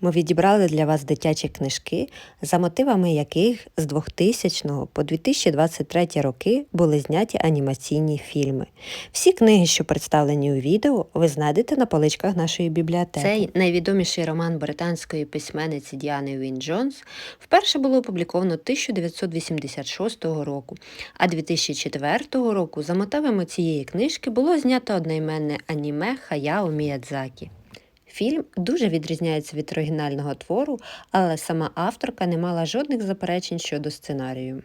Ми відібрали для вас дитячі книжки, за мотивами яких з 2000 по 2023 роки були зняті анімаційні фільми. Всі книги, що представлені у відео, ви знайдете на поличках нашої бібліотеки. Цей найвідоміший роман британської письменниці Діани Уін Джонс вперше було опубліковано 1986 року, а 2004 року за мотивами цієї книжки було знято одноіменне аніме Хаяо Міядзакі. Фільм дуже відрізняється від оригінального твору, але сама авторка не мала жодних заперечень щодо сценарію.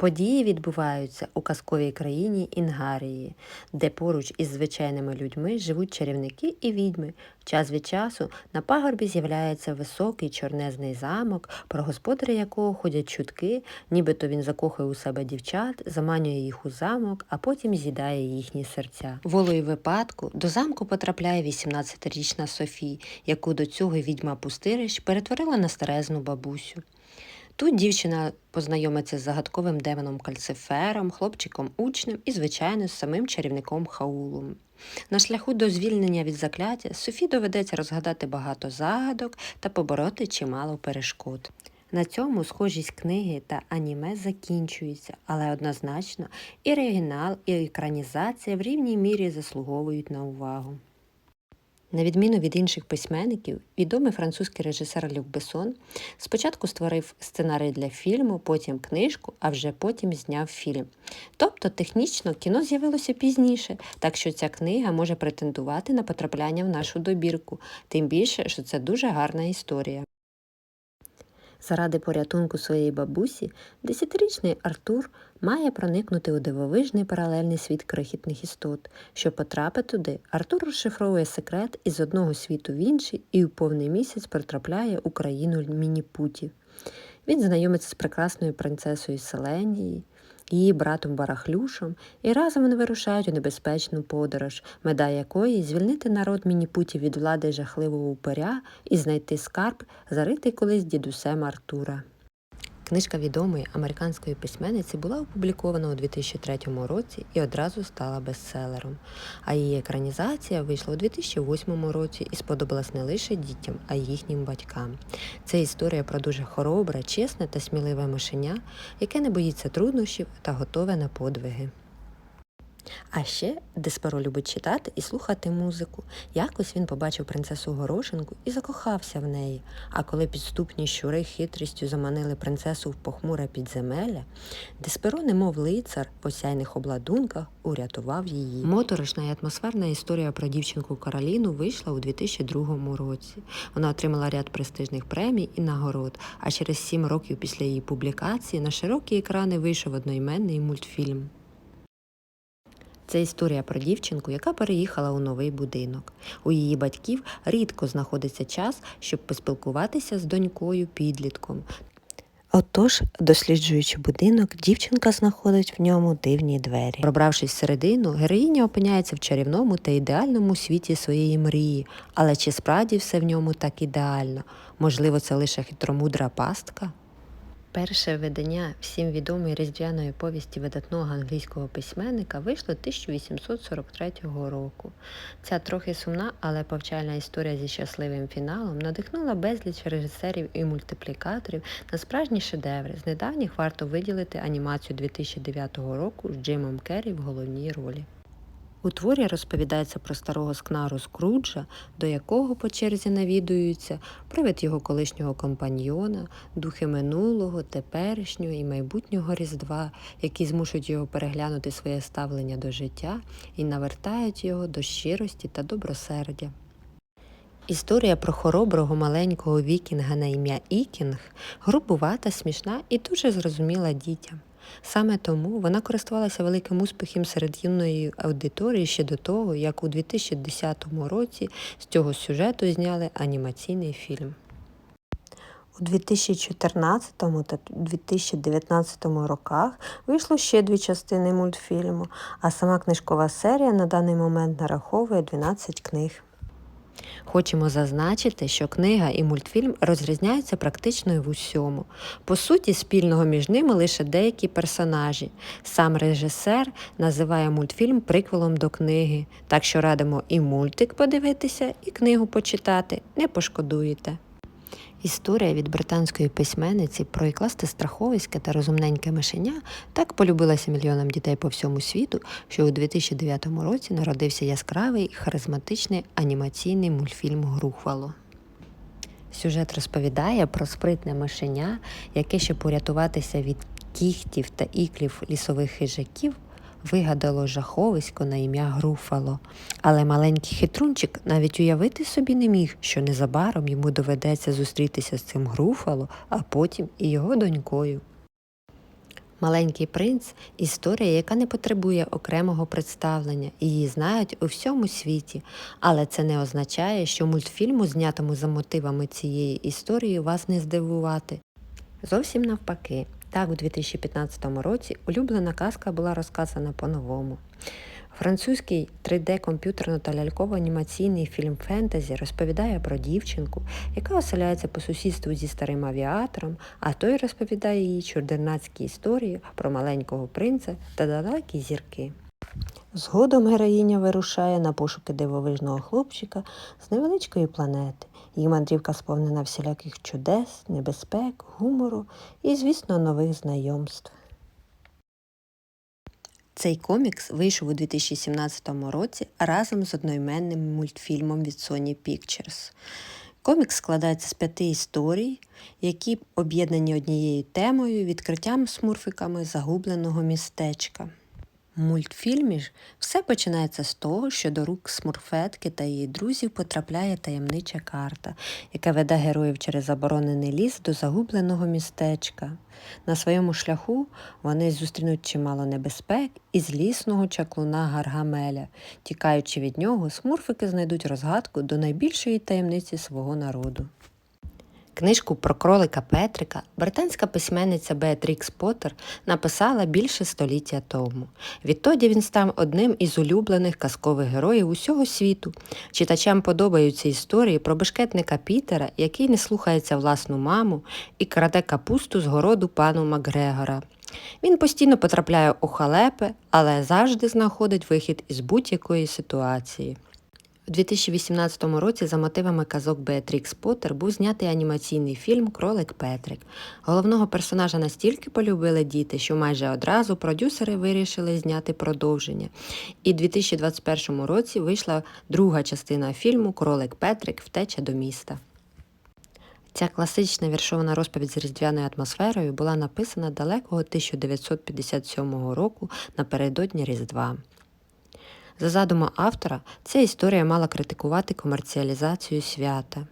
Події відбуваються у казковій країні Інгарії, де поруч із звичайними людьми живуть чарівники і відьми. Час від часу на пагорбі з'являється високий чорнезний замок, про господаря якого ходять чутки, нібито він закохує у себе дівчат, заманює їх у замок, а потім з'їдає їхні серця. Волею випадку до замку потрапляє 18-річна Софі, яку до цього відьма пустирищ перетворила на старезну бабусю. Тут дівчина познайомиться з загадковим демоном Кальцифером, хлопчиком-учнем і, звичайно, з самим чарівником Хаулом. На шляху до звільнення від закляття Софі доведеться розгадати багато загадок та побороти чимало перешкод. На цьому схожість книги та аніме закінчується, але однозначно і оригінал, і екранізація в рівній мірі заслуговують на увагу. На відміну від інших письменників, відомий французький режисер Люк Бессон спочатку створив сценарій для фільму, потім книжку, а вже потім зняв фільм. Тобто технічно кіно з'явилося пізніше, так що ця книга може претендувати на потрапляння в нашу добірку, тим більше, що це дуже гарна історія. Заради порятунку своєї бабусі, десятирічний Артур має проникнути у дивовижний паралельний світ крихітних істот. Щоб потрапити туди, Артур розшифровує секрет із одного світу в інший і у повний місяць потрапляє у країну мініпутів. Він знайомиться з прекрасною принцесою Селенії, її братом Барахлюшом, і разом вони вирушають у небезпечну подорож, мета якої звільнити народ мініпутів від влади жахливого упиря і знайти скарб, заритий колись дідусем Артура. Книжка відомої американської письменниці була опублікована у 2003 році і одразу стала бестселером. А її екранізація вийшла у 2008 році і сподобалась не лише дітям, а й їхнім батькам. Це історія про дуже хоробре, чесне та сміливе мишеня, яке не боїться труднощів та готове на подвиги. А ще Десперо любить читати і слухати музику. Якось він побачив принцесу Горошинку і закохався в неї. А коли підступні щури хитрістю заманили принцесу в похмуре підземелля, Десперо, немов лицар в осяйних обладунках, урятував її. Моторошна і атмосферна історія про дівчинку Кароліну вийшла у 2002 році. Вона отримала ряд престижних премій і нагород, а через сім років після її публікації на широкі екрани вийшов одноіменний мультфільм. Це історія про дівчинку, яка переїхала у новий будинок. У її батьків рідко знаходиться час, щоб поспілкуватися з донькою підлітком. Отож, досліджуючи будинок, дівчинка знаходить в ньому дивні двері. Пробравшись всередину, героїня опиняється в чарівному та ідеальному світі своєї мрії. Але чи справді все в ньому так ідеально? Можливо, це лише хитромудра пастка? Перше видання всім відомої різдвяної повісті видатного англійського письменника вийшло 1843 року. Ця трохи сумна, але повчальна історія зі щасливим фіналом надихнула безліч режисерів і мультиплікаторів на справжні шедеври. З недавніх варто виділити анімацію 2009 року з Джимом Керрі в головній ролі. У творі розповідається про старого скнару Скруджа, до якого по черзі навідуються привид його колишнього компаньйона, духи минулого, теперішнього і майбутнього Різдва, які змушують його переглянути своє ставлення до життя і навертають його до щирості та добросердя. Історія про хороброго маленького вікінга на ім'я Ікінг грубувата, смішна і дуже зрозуміла дітям. Саме тому вона користувалася великим успіхом серед юної аудиторії ще до того, як у 2010 році з цього сюжету зняли анімаційний фільм. У 2014 та 2019 роках вийшло ще дві частини мультфільму, а сама книжкова серія на даний момент нараховує 12 книг. Хочемо зазначити, що книга і мультфільм розрізняються практично і в усьому. По суті, спільного між ними лише деякі персонажі. Сам режисер називає мультфільм приквелом до книги, так що радимо і мультик подивитися, і книгу почитати, не пошкодуєте. Історія від британської письменниці про ікласте страховиське та розумненьке мишеня так полюбилася мільйонам дітей по всьому світу, що у 2009 році народився яскравий і харизматичний анімаційний мультфільм Грухвало. Сюжет розповідає про спритне мишеня, яке, щоб порятуватися від кіхтів та іклів лісових хижаків, вигадало жаховисько на ім'я Груфало. Але маленький хитрунчик навіть уявити собі не міг, що незабаром йому доведеться зустрітися з цим Груфало, а потім і його донькою. Маленький принц історія, яка не потребує окремого представлення, її знають у всьому світі, але це не означає, що мультфільму, знятому за мотивами цієї історії, вас не здивувати. Зовсім навпаки. Так, у 2015 році улюблена казка була розказана по-новому. Французький 3D-комп'ютерно та ляльково-анімаційний фільм Фентезі розповідає про дівчинку, яка оселяється по сусідству зі старим авіатором, а той розповідає їй чудернацькі історії про маленького принца та далекі зірки. Згодом героїня вирушає на пошуки дивовижного хлопчика з невеличкої планети. Її мандрівка сповнена всіляких чудес, небезпек, гумору і, звісно, нових знайомств. Цей комікс вийшов у 2017 році разом з одноіменним мультфільмом від Sony Pictures. Комікс складається з п'яти історій, які об'єднані однією темою відкриттям смурфиками загубленого містечка. Мультфільмі ж все починається з того, що до рук смурфетки та її друзів потрапляє таємнича карта, яка веде героїв через заборонений ліс до загубленого містечка. На своєму шляху вони зустрінуть чимало небезпек і злісного чаклуна Гаргамеля. Тікаючи від нього, смурфики знайдуть розгадку до найбільшої таємниці свого народу. Книжку про кролика Петрика британська письменниця Беатрікс Поттер написала більше століття тому. Відтоді він став одним із улюблених казкових героїв усього світу. Читачам подобаються історії про бешкетника Пітера, який не слухається власну маму і краде капусту з городу пану Макгрегора. Він постійно потрапляє у халепи, але завжди знаходить вихід із будь-якої ситуації. У 2018 році за мотивами казок Беатрікс Поттер був знятий анімаційний фільм Кролик Петрик. Головного персонажа настільки полюбили діти, що майже одразу продюсери вирішили зняти продовження. І в 2021 році вийшла друга частина фільму Кролик Петрик Втеча до міста. Ця класична віршована розповідь з різдвяною атмосферою була написана далекого 1957 року напередодні Різдва. За задумом автора, ця історія мала критикувати комерціалізацію свята.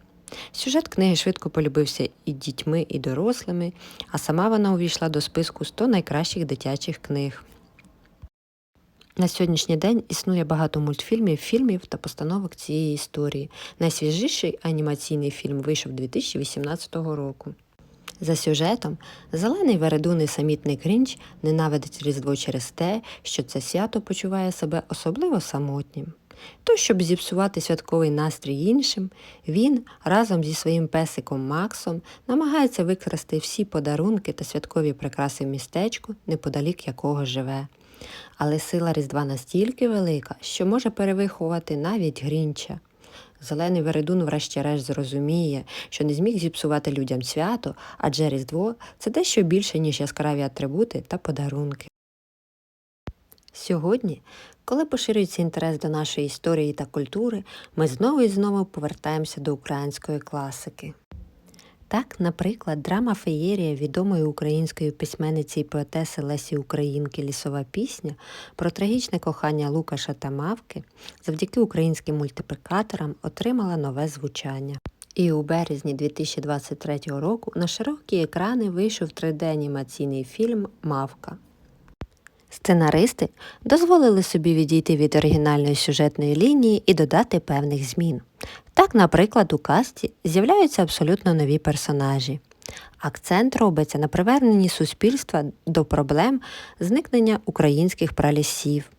Сюжет книги швидко полюбився і дітьми, і дорослими, а сама вона увійшла до списку 100 найкращих дитячих книг. На сьогоднішній день існує багато мультфільмів, фільмів та постановок цієї історії. Найсвіжіший анімаційний фільм вийшов 2018 року. За сюжетом, зелений вередун і самітний Грінч ненавидить Різдво через те, що це свято почуває себе особливо самотнім. То, щоб зіпсувати святковий настрій іншим, він разом зі своїм песиком Максом намагається викрасти всі подарунки та святкові прикраси в містечку, неподалік якого живе. Але сила Різдва настільки велика, що може перевиховувати навіть Грінча. Зелений Вередун врешті-решт зрозуміє, що не зміг зіпсувати людям свято, адже Різдво це дещо більше, ніж яскраві атрибути та подарунки. Сьогодні, коли поширюється інтерес до нашої історії та культури, ми знову і знову повертаємося до української класики. Так, наприклад, драма Феєрія відомої української письменниці і поетеси Лесі Українки Лісова пісня про трагічне кохання Лукаша та Мавки завдяки українським мультиплікаторам отримала нове звучання. І у березні 2023 року на широкі екрани вийшов 3D-анімаційний фільм Мавка. Сценаристи дозволили собі відійти від оригінальної сюжетної лінії і додати певних змін. Так, наприклад, у касті з'являються абсолютно нові персонажі. Акцент робиться на приверненні суспільства до проблем зникнення українських пралісів.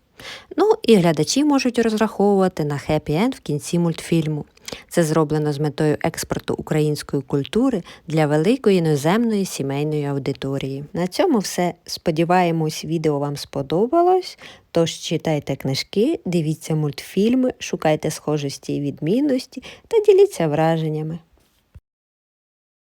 Ну і глядачі можуть розраховувати на хеппі-енд в кінці мультфільму. Це зроблено з метою експорту української культури для великої іноземної сімейної аудиторії. На цьому все. Сподіваємось, відео вам сподобалось. Тож читайте книжки, дивіться мультфільми, шукайте схожості і відмінності та діліться враженнями.